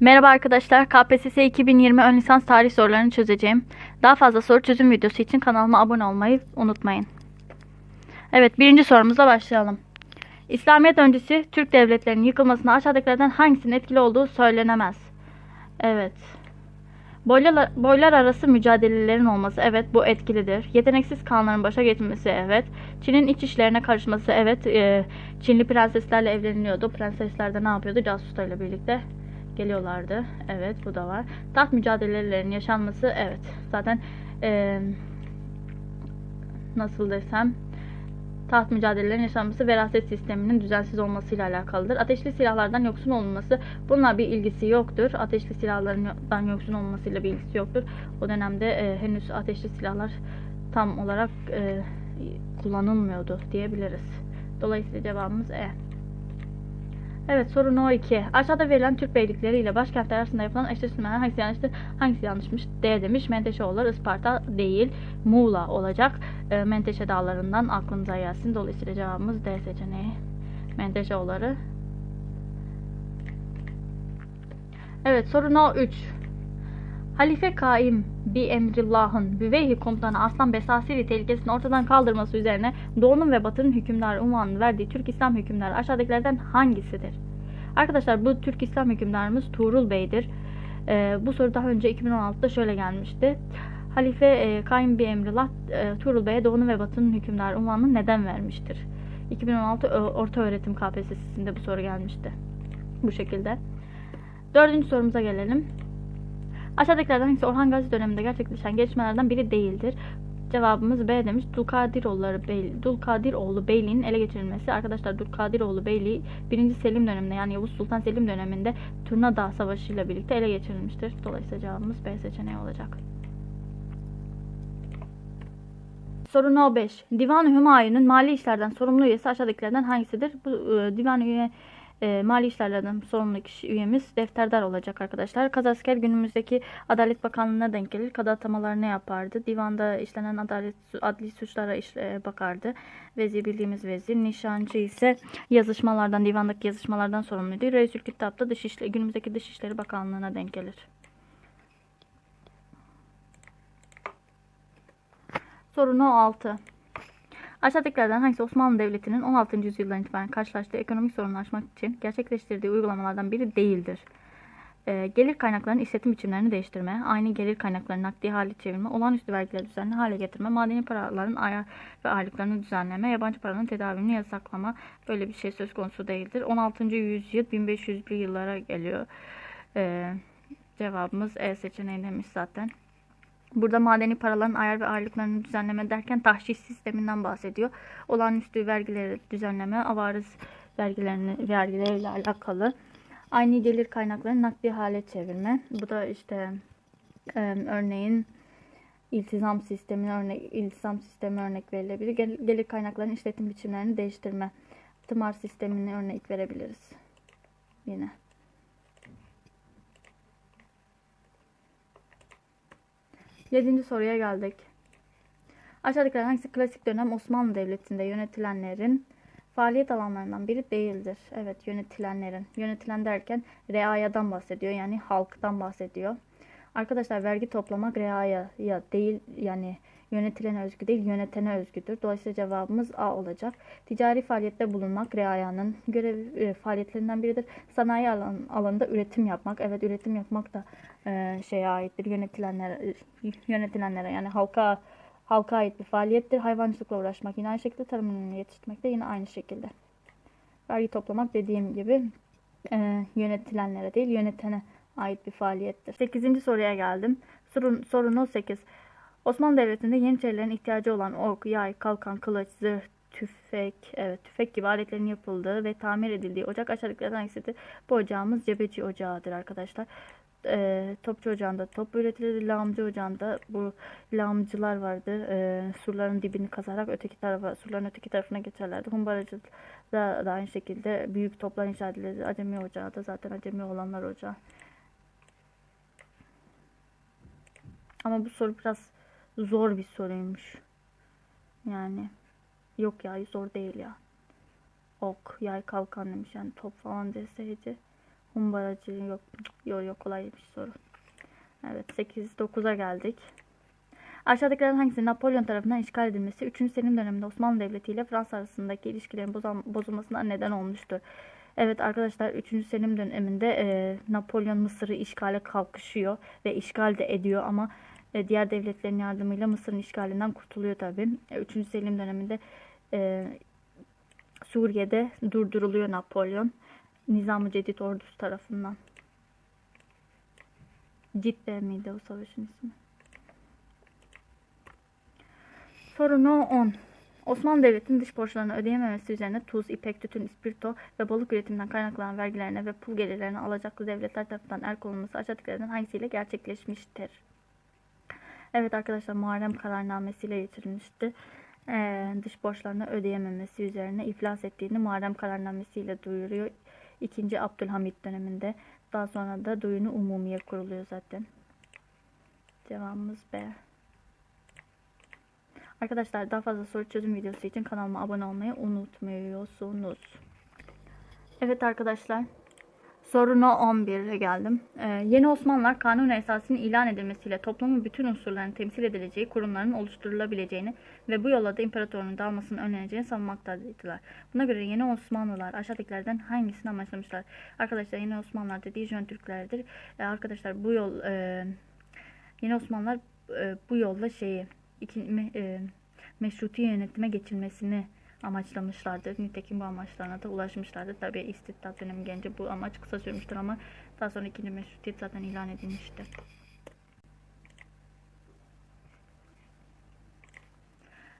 Merhaba arkadaşlar. KPSS 2020 ön lisans tarih sorularını çözeceğim. Daha fazla soru çözüm videosu için kanalıma abone olmayı unutmayın. Evet, birinci sorumuzla başlayalım. İslamiyet öncesi Türk devletlerinin yıkılmasına aşağıdakilerden hangisinin etkili olduğu söylenemez. Evet. Boylar, boylar arası mücadelelerin olması evet bu etkilidir. Yeteneksiz kanların başa geçmesi evet. Çin'in iç işlerine karışması evet. Çinli prenseslerle evleniliyordu. Prensesler de ne yapıyordu? Casuslarla birlikte geliyorlardı. Evet bu da var. Taht mücadelelerinin yaşanması evet. Zaten ee, nasıl desem taht mücadelelerinin yaşanması veraset sisteminin düzensiz olmasıyla alakalıdır. Ateşli silahlardan yoksun olunması bununla bir ilgisi yoktur. Ateşli silahlardan yoksun olmasıyla bir ilgisi yoktur. O dönemde e, henüz ateşli silahlar tam olarak e, kullanılmıyordu diyebiliriz. Dolayısıyla cevabımız E. Evet soru no 2. Aşağıda verilen Türk beylikleri ile başkentler arasında yapılan eşleştirmeler hangisi yanlıştır? Hangisi yanlışmış? D demiş. Menteşeoğulları Isparta değil. Muğla olacak. E, Menteşe dağlarından aklınıza gelsin. Dolayısıyla cevabımız D seçeneği. Menteşeoğulları. Evet soru no 3. Halife Kaim bi emrillahın Büveyhi komutanı Aslan Besasiri tehlikesini ortadan kaldırması üzerine Doğu'nun ve Batı'nın hükümdarı unvanını verdiği Türk İslam hükümdarı aşağıdakilerden hangisidir? Arkadaşlar bu Türk İslam hükümdarımız Tuğrul Bey'dir. Ee, bu soru daha önce 2016'da şöyle gelmişti. Halife e, Kaim bi emrillah e, Tuğrul Bey'e Doğu'nun ve Batı'nın hükümdarı unvanını neden vermiştir? 2016 Orta Öğretim KPSS'sinde bu soru gelmişti. Bu şekilde. Dördüncü sorumuza gelelim. Aşağıdakilerden hangisi Orhan Gazi döneminde gerçekleşen gelişmelerden biri değildir? Cevabımız B demiş. Dulkadiroğulları Bey, Dulkadiroğlu Beyliği'nin ele geçirilmesi. Arkadaşlar Dulkadiroğlu Beyliği 1. Selim döneminde yani Yavuz Sultan Selim döneminde Turnadağ Savaşı ile birlikte ele geçirilmiştir. Dolayısıyla cevabımız B seçeneği olacak. Soru No 5. Divan-ı Hümayun'un mali işlerden sorumlu üyesi aşağıdakilerden hangisidir? Bu e, divan üye e, mali işlerden sorumlu kişi üyemiz defterdar olacak arkadaşlar. Kazasker günümüzdeki Adalet Bakanlığı'na denk gelir. Kadı atamaları ne yapardı? Divanda işlenen adalet adli suçlara iş, e, bakardı. Vezir bildiğimiz vezir. Nişancı ise yazışmalardan, divandaki yazışmalardan sorumluydu. Reisül Kitap'ta Dışişleri, günümüzdeki Dışişleri Bakanlığı'na denk gelir. Soru No 6. Aşağıdakilerden hangisi Osmanlı Devleti'nin 16. yüzyıldan itibaren karşılaştığı ekonomik sorunları aşmak için gerçekleştirdiği uygulamalardan biri değildir? E, gelir kaynaklarının işletim biçimlerini değiştirme, aynı gelir kaynaklarını nakdi hale çevirme, olağanüstü vergileri düzenli hale getirme, madeni paraların ayar ve aylıklarını düzenleme, yabancı paranın tedavini yasaklama böyle bir şey söz konusu değildir. 16. yüzyıl 1500'lü yıllara geliyor. E, cevabımız E seçeneği demiş zaten. Burada madeni paraların ayar ve aylıklarını düzenleme derken tahşiş sisteminden bahsediyor. Olağanüstü vergileri düzenleme, avarız vergilerini vergileriyle alakalı. Aynı gelir kaynaklarını nakdi hale çevirme. Bu da işte e, örneğin iltizam sistemi örnek iltizam sistemi örnek verilebilir. Gel, gelir kaynaklarının işletim biçimlerini değiştirme. Tımar sistemini örnek verebiliriz. Yine. Yedinci soruya geldik. Aşağıdakilerden hangisi klasik dönem Osmanlı Devleti'nde yönetilenlerin faaliyet alanlarından biri değildir? Evet yönetilenlerin. Yönetilen derken reayadan bahsediyor. Yani halktan bahsediyor. Arkadaşlar vergi toplamak reaya ya değil yani yönetilene özgü değil yönetene özgüdür. Dolayısıyla cevabımız A olacak. Ticari faaliyette bulunmak reayanın görev e, faaliyetlerinden biridir. Sanayi alan, alanında üretim yapmak. Evet üretim yapmak da e, şeye aittir. Yönetilenlere, yönetilenlere yani halka halka ait bir faaliyettir. Hayvancılıkla uğraşmak yine aynı şekilde tarım ürünü yetiştirmek de yine aynı şekilde. Vergi toplamak dediğim gibi e, yönetilenlere değil yönetene ait bir faaliyettir. 8. soruya geldim. Sorun, sorun 18. Osmanlı Devleti'nde Yeniçerilerin ihtiyacı olan ok, yay, kalkan, kılıç, zırh, tüfek, evet tüfek gibi aletlerin yapıldığı ve tamir edildiği ocak aşağıdakilerden hangisidir? Bu ocağımız cebeci ocağıdır arkadaşlar. E, topçu ocağında top üretilir. Lağımcı ocağında bu lağımcılar vardı. E, surların dibini kazarak öteki tarafa, surların öteki tarafına geçerlerdi. Humbaracı da, da aynı şekilde büyük toplar inşa edilirdi. Acemi ocağı da zaten acemi olanlar ocağı. Ama bu soru biraz zor bir soruymuş. Yani yok ya zor değil ya. Ok, yay, kalkan demiş yani top falan deseydi. Humbaracı yok. Yok yok kolay bir soru. Evet 8-9'a geldik. Aşağıdakilerden hangisi Napolyon tarafından işgal edilmesi 3. Selim döneminde Osmanlı Devleti ile Fransa arasındaki ilişkilerin bozulmasına neden olmuştur? Evet arkadaşlar 3. Selim döneminde e, Napolyon Mısır'ı işgale kalkışıyor ve işgal de ediyor ama e, diğer devletlerin yardımıyla Mısır'ın işgalinden kurtuluyor tabi. E, 3. Selim döneminde e, Suriye'de durduruluyor Napolyon. Nizam-ı Cedid ordusu tarafından. Cidde miydi o savaşın ismi? Soru no 10. Osmanlı Devleti'nin dış borçlarını ödeyememesi üzerine tuz, ipek, tütün, ispirto ve balık üretiminden kaynaklanan vergilerine ve pul gelirlerine alacaklı devletler tarafından el konulması aşağıdakilerden hangisiyle gerçekleşmiştir? Evet arkadaşlar Muharrem kararnamesiyle getirilmişti. Ee, dış borçlarını ödeyememesi üzerine iflas ettiğini Muharrem kararnamesiyle duyuruyor. 2. Abdülhamit döneminde. Daha sonra da Duyunu Umumiye kuruluyor zaten. Cevabımız B. Arkadaşlar daha fazla soru çözüm videosu için kanalıma abone olmayı unutmuyorsunuz. Evet arkadaşlar. Soruna 11'e geldim. Ee, yeni Osmanlılar kanun esasının ilan edilmesiyle toplumun bütün unsurlarının temsil edileceği kurumların oluşturulabileceğini ve bu yolla da imparatorluğun dağılmasının önleneceğini savunmaktaydılar. Buna göre yeni Osmanlılar aşağıdakilerden hangisini amaçlamışlar? Arkadaşlar yeni Osmanlılar dediği Jön Türklerdir. Ee, arkadaşlar bu yol e, yeni Osmanlılar e, bu yolla şeyi iki, me, e, meşruti yönetime geçilmesini amaçlamışlardır. Nitekim bu amaçlarına da ulaşmışlardır. Tabi istibdat dönemi gelince bu amaç kısa sürmüştür ama daha sonra ikinci meşrutiyet zaten ilan edilmiştir.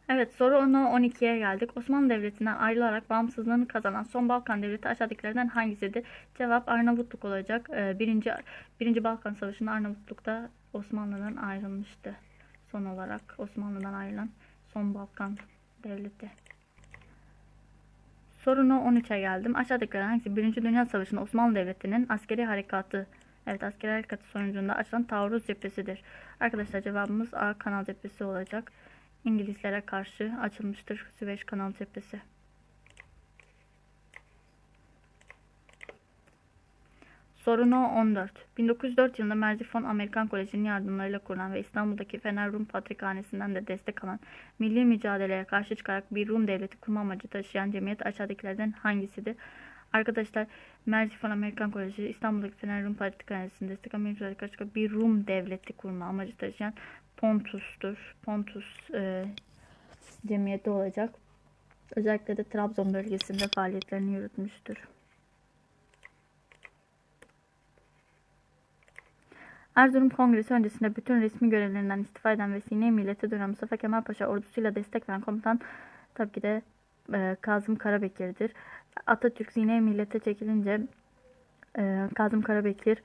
Evet soru 10'a 12'ye geldik. Osmanlı Devleti'nden ayrılarak bağımsızlığını kazanan son Balkan Devleti aşağıdakilerden hangisidir? Cevap Arnavutluk olacak. Ee, birinci, birinci Balkan Savaşı'nda Arnavutluk'ta Osmanlı'dan ayrılmıştı. Son olarak Osmanlı'dan ayrılan son Balkan Devleti. Sorunu 13'e geldim. Aşağıdakilerden hangisi 1. Dünya Savaşı'nda Osmanlı Devleti'nin askeri harekatı Evet askeri harekatı sonucunda açılan taarruz cephesidir. Arkadaşlar cevabımız A kanal cephesi olacak. İngilizlere karşı açılmıştır Süveyş kanal cephesi. Sorunu 14. 1904 yılında Merzifon Amerikan Koleji'nin yardımlarıyla kurulan ve İstanbul'daki Fener Rum Patrikhanesi'nden de destek alan milli mücadeleye karşı çıkarak bir Rum devleti kurma amacı taşıyan cemiyet aşağıdakilerden hangisidir? Arkadaşlar Merzifon Amerikan Koleji İstanbul'daki Fener Rum Patrikhanesi'nin destek alan mücadeleye karşı bir Rum devleti kurma amacı taşıyan Pontus'tur. Pontus e, cemiyeti olacak. Özellikle de Trabzon bölgesinde faaliyetlerini yürütmüştür. Erzurum Kongresi öncesinde bütün resmi görevlerinden istifa eden ve Sine Millete dönen Mustafa Kemal Paşa ordusuyla destek veren komutan tabii ki de e, Kazım Karabekir'dir. Atatürk Sine Millete çekilince e, Kazım Karabekir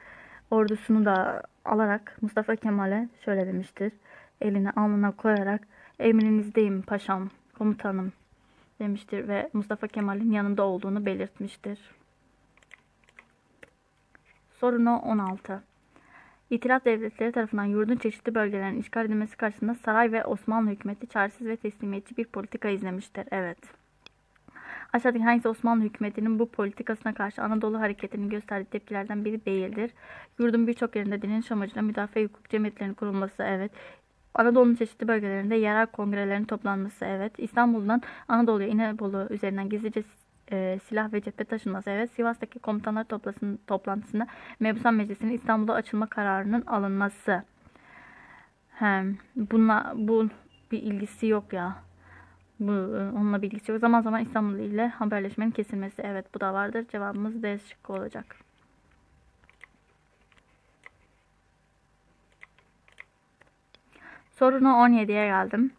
ordusunu da alarak Mustafa Kemal'e şöyle demiştir. Elini alnına koyarak emrinizdeyim paşam, komutanım demiştir ve Mustafa Kemal'in yanında olduğunu belirtmiştir. Sorunu 16. İtilaf devletleri tarafından yurdun çeşitli bölgelerin işgal edilmesi karşısında saray ve Osmanlı hükümeti çaresiz ve teslimiyetçi bir politika izlemiştir. Evet. Aşağıdaki hangisi Osmanlı hükümetinin bu politikasına karşı Anadolu hareketinin gösterdiği tepkilerden biri değildir? Yurdun birçok yerinde direniş amacıyla müdafaa hukuk cemiyetlerinin kurulması evet. Anadolu'nun çeşitli bölgelerinde yerel kongrelerin toplanması evet. İstanbul'dan Anadolu'ya İnebolu üzerinden gizlice e, silah ve cephe taşınması evet. Sivas'taki komutanlar toplantısında Mebusan Meclisi'nin İstanbul'da açılma kararının alınması. He, bununla, bu bir ilgisi yok ya. Bu, onunla bir ilgisi yok. Zaman zaman İstanbul ile haberleşmenin kesilmesi. Evet bu da vardır. Cevabımız D şıkkı olacak. Sorunu 17'ye geldim.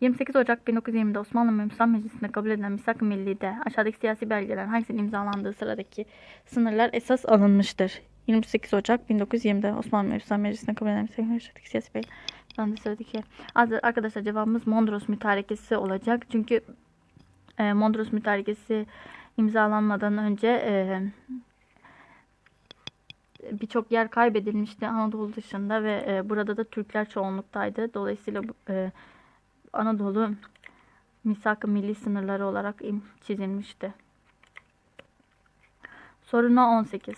28 Ocak 1920'de Osmanlı Müslüman Meclisi'nde kabul edilen Misak-ı Milli'de aşağıdaki siyasi belgeler hangisinin imzalandığı sıradaki sınırlar esas alınmıştır. 28 Ocak 1920'de Osmanlı Müslüman Meclisi'nde kabul edilen Misak-ı Milli'deki siyasi belgeler ben sıradaki arkadaşlar cevabımız Mondros Mütarekesi olacak. Çünkü e, Mondros Mütarekesi imzalanmadan önce e, birçok yer kaybedilmişti Anadolu dışında ve e, burada da Türkler çoğunluktaydı. Dolayısıyla e, Anadolu misak milli sınırları olarak çizilmişti. Soruna 18.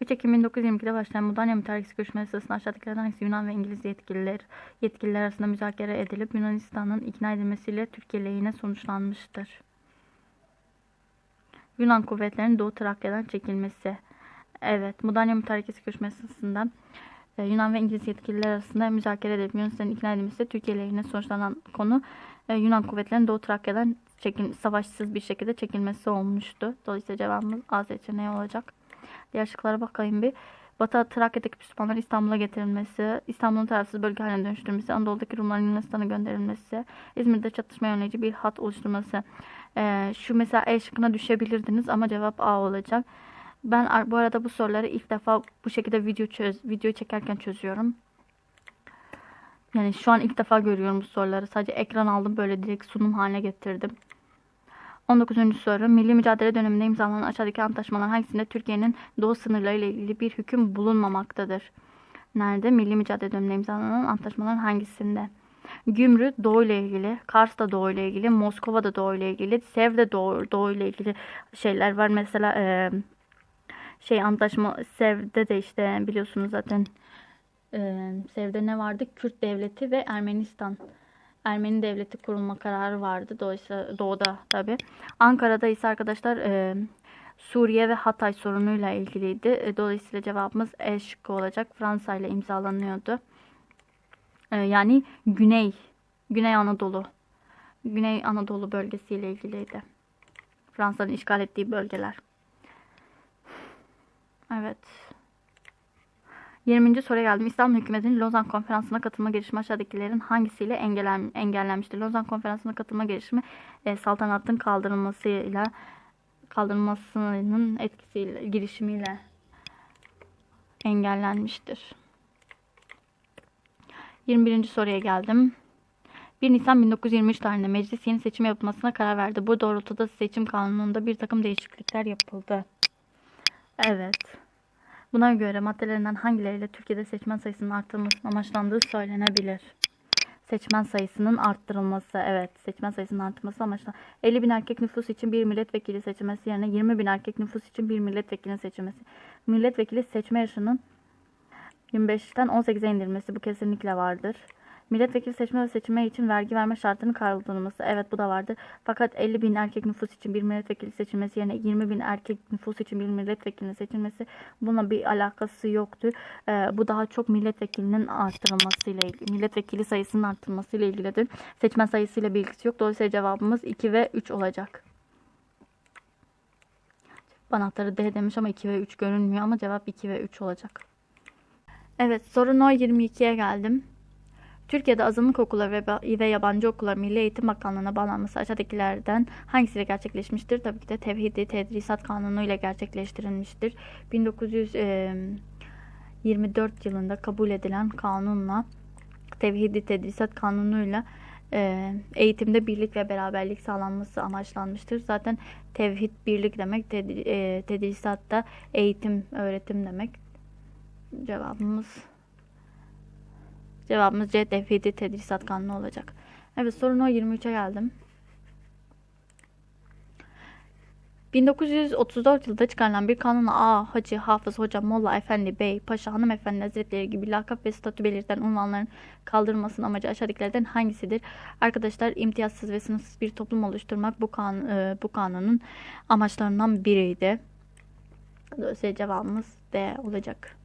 3 Ekim 1922'de başlayan Mudanya Mütarekesi görüşmeleri sırasında aşağıdakilerden hangisi Yunan ve İngiliz yetkililer yetkililer arasında müzakere edilip Yunanistan'ın ikna edilmesiyle Türkiye lehine sonuçlanmıştır? Yunan kuvvetlerinin Doğu Trakya'dan çekilmesi. Evet, Mudanya Mütarekesi görüşmesi sırasında Yunan ve İngiliz yetkililer arasında müzakere edilip Yunanistan'ın ikna edilmesi Türkiye lehine sonuçlanan konu e, Yunan kuvvetlerinin Doğu Trakya'dan çekil, savaşsız bir şekilde çekilmesi olmuştu. Dolayısıyla cevabımız A seçeneği olacak. Diğer şıklara bakayım bir. Batı Trakya'daki Müslümanların İstanbul'a getirilmesi, İstanbul'un tarafsız bölge haline dönüştürülmesi, Anadolu'daki Rumların Yunanistan'a gönderilmesi, İzmir'de çatışma önleyici bir hat oluşturması. Ee, şu mesela E şıkkına düşebilirdiniz ama cevap A olacak. Ben bu arada bu soruları ilk defa bu şekilde video çöz, video çekerken çözüyorum. Yani şu an ilk defa görüyorum bu soruları. Sadece ekran aldım böyle direkt sunum haline getirdim. 19. soru. Milli mücadele döneminde imzalanan aşağıdaki antlaşmalar hangisinde Türkiye'nin doğu sınırları ile ilgili bir hüküm bulunmamaktadır? Nerede? Milli mücadele döneminde imzalanan antlaşmalar hangisinde? Gümrü Doğu ile ilgili, Kars da Doğu ile ilgili, Moskova da Doğu ile ilgili, Sev de Doğu, Doğu ile ilgili şeyler var. Mesela e, şey antlaşma Sev'de de işte biliyorsunuz zaten e, Sev'de ne vardı? Kürt devleti ve Ermenistan Ermeni devleti kurulma kararı vardı. Dolayısıyla doğuda tabi. Ankara'da ise arkadaşlar e, Suriye ve Hatay sorunuyla ilgiliydi. E, dolayısıyla cevabımız E şıkkı olacak. Fransa ile imzalanıyordu. E, yani Güney, Güney Anadolu, Güney Anadolu bölgesiyle ilgiliydi. Fransa'nın işgal ettiği bölgeler. Evet. 20. soruya geldim. İstanbul hükümetinin Lozan konferansına katılma girişimi aşağıdakilerin hangisiyle engellen, engellenmiştir? Lozan konferansına katılma girişimi e, saltanatın kaldırılmasıyla kaldırılmasının etkisiyle girişimiyle engellenmiştir. 21. soruya geldim. 1 Nisan 1923 tarihinde meclis yeni seçim yapılmasına karar verdi. Bu doğrultuda seçim kanununda bir takım değişiklikler yapıldı. Evet. Buna göre maddelerinden hangileriyle Türkiye'de seçmen sayısının artırılması amaçlandığı söylenebilir. Seçmen sayısının arttırılması. Evet seçmen sayısının artması amaçlı. 50 bin erkek nüfus için bir milletvekili seçilmesi yerine 20 bin erkek nüfus için bir milletvekili seçilmesi. Milletvekili seçme yaşının 25'ten 18'e indirilmesi bu kesinlikle vardır. Milletvekili seçme ve seçilme için vergi verme şartının kaldırılması. Evet bu da vardır. Fakat 50 bin erkek nüfus için bir milletvekili seçilmesi yerine 20 bin erkek nüfus için bir milletvekili seçilmesi buna bir alakası yoktur. Ee, bu daha çok milletvekilinin arttırılmasıyla ilgili, milletvekili sayısının arttırılmasıyla ilgilidir. Seçmen sayısıyla bir ilgisi yok. Dolayısıyla cevabımız 2 ve 3 olacak. Anahtarı D demiş ama 2 ve 3 görünmüyor ama cevap 2 ve 3 olacak. Evet soru no 22'ye geldim. Türkiye'de azınlık okulları ve yabancı okullar Milli Eğitim Bakanlığı'na bağlanması aşağıdakilerden hangisiyle gerçekleşmiştir? Tabii ki de Tevhidi Tedrisat Kanunu ile gerçekleştirilmiştir. 1924 yılında kabul edilen kanunla Tevhidi Tedrisat Kanunu'yla e, eğitimde birlik ve beraberlik sağlanması amaçlanmıştır. Zaten tevhid birlik demek, e, tedrisat da eğitim, öğretim demek. Cevabımız Cevabımız C. Tevhidi Tedrisat Kanunu olacak. Evet sorun o 23'e geldim. 1934 yılında çıkarılan bir kanunla A, Hacı, Hafız, Hoca, Molla, Efendi, Bey, Paşa, Hanımefendi Hazretleri gibi lakap ve statü belirten unvanların kaldırılmasının amacı aşağıdakilerden hangisidir? Arkadaşlar imtiyazsız ve sınıfsız bir toplum oluşturmak bu, kan, e, bu kanunun amaçlarından biriydi. Dolayısıyla cevabımız D olacak.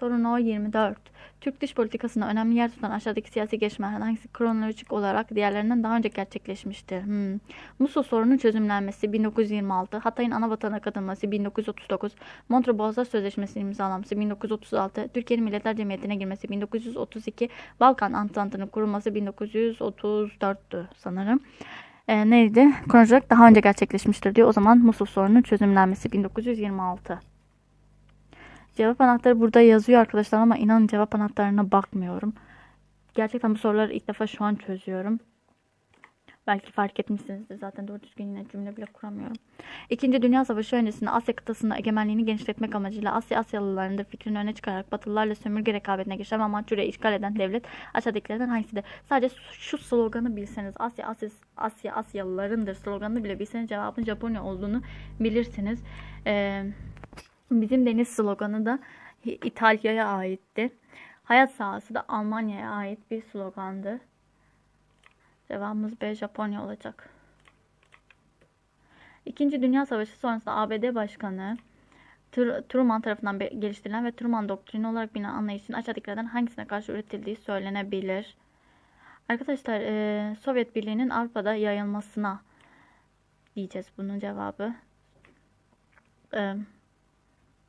Sorun o 24. Türk dış politikasında önemli yer tutan aşağıdaki siyasi gelişmelerden hangisi kronolojik olarak diğerlerinden daha önce gerçekleşmiştir? Hmm. Musul sorunun çözümlenmesi 1926, Hatay'ın ana vatana katılması 1939, Montreux Boğazlar Sözleşmesi'nin imzalanması 1936, Türkiye'nin Milletler Cemiyeti'ne girmesi 1932, Balkan Antantı'nın kurulması 1934'tü sanırım. E, neydi? Kronolojik daha önce gerçekleşmiştir diyor. O zaman Musul sorunun çözümlenmesi 1926. Cevap anahtarı burada yazıyor arkadaşlar ama inanın cevap anahtarına bakmıyorum. Gerçekten bu soruları ilk defa şu an çözüyorum. Belki fark etmişsinizdir zaten doğru düzgün yine cümle bile kuramıyorum. İkinci Dünya Savaşı öncesinde Asya kıtasında egemenliğini genişletmek amacıyla Asya Asyalılarının da fikrini öne çıkararak Batılılarla sömürge rekabetine geçen ve Mançurya'yı işgal eden devlet aşağıdakilerden hangisidir? Sadece şu sloganı bilseniz Asya Asya Asya Asyalılarındır sloganını bile bilseniz cevabın Japonya olduğunu bilirsiniz. Ee, bizim deniz sloganı da İtalya'ya aitti. Hayat sahası da Almanya'ya ait bir slogandı. Cevabımız B Japonya olacak. İkinci Dünya Savaşı sonrasında ABD Başkanı Tr- Truman tarafından geliştirilen ve Truman doktrini olarak bilinen anlayışın aşağıdakilerden hangisine karşı üretildiği söylenebilir. Arkadaşlar Sovyet Birliği'nin Avrupa'da yayılmasına diyeceğiz bunun cevabı. Eee,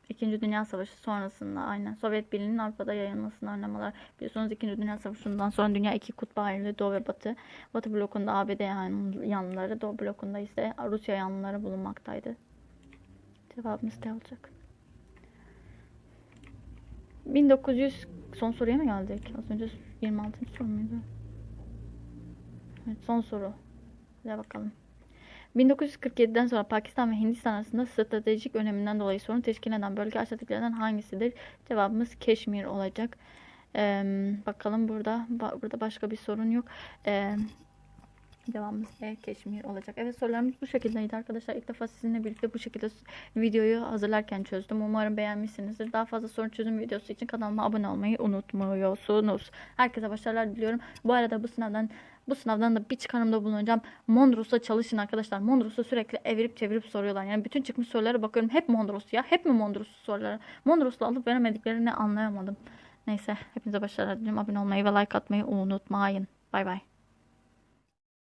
İkinci Dünya Savaşı sonrasında aynen Sovyet Birliği'nin Avrupa'da yayılmasına önlem alarak biliyorsunuz İkinci Dünya Savaşı'ndan sonra dünya iki kutba ayrıldı Doğu ve Batı. Batı blokunda ABD yan- yanlıları, Doğu blokunda ise Rusya yanlıları bulunmaktaydı. Cevabımız D olacak. 1900 son soruya mı geldik? Az önce 26. soru muydu? Evet son soru. Hadi bakalım. 1947'den sonra Pakistan ve Hindistan arasında stratejik öneminden dolayı sorun teşkil eden bölge aşağıdakilerden hangisidir? Cevabımız Keşmir olacak. Ee, bakalım burada burada başka bir sorun yok. Ee, cevabımız E Keşmir olacak. Evet sorularımız bu şekildeydi arkadaşlar. İlk defa sizinle birlikte bu şekilde videoyu hazırlarken çözdüm. Umarım beğenmişsinizdir. Daha fazla sorun çözüm videosu için kanalıma abone olmayı unutmuyorsunuz. Herkese başarılar diliyorum. Bu arada bu sınavdan bu sınavdan da bir çıkarımda bulunacağım. Mondros'ta çalışın arkadaşlar. Mondros'ta sürekli evirip çevirip soruyorlar. Yani bütün çıkmış sorulara bakıyorum. Hep Mondros ya. Hep mi Mondros soruları? Mondros'la alıp veremediklerini anlayamadım. Neyse. Hepinize başarılar diliyorum. Abone olmayı ve like atmayı unutmayın. Bay bay.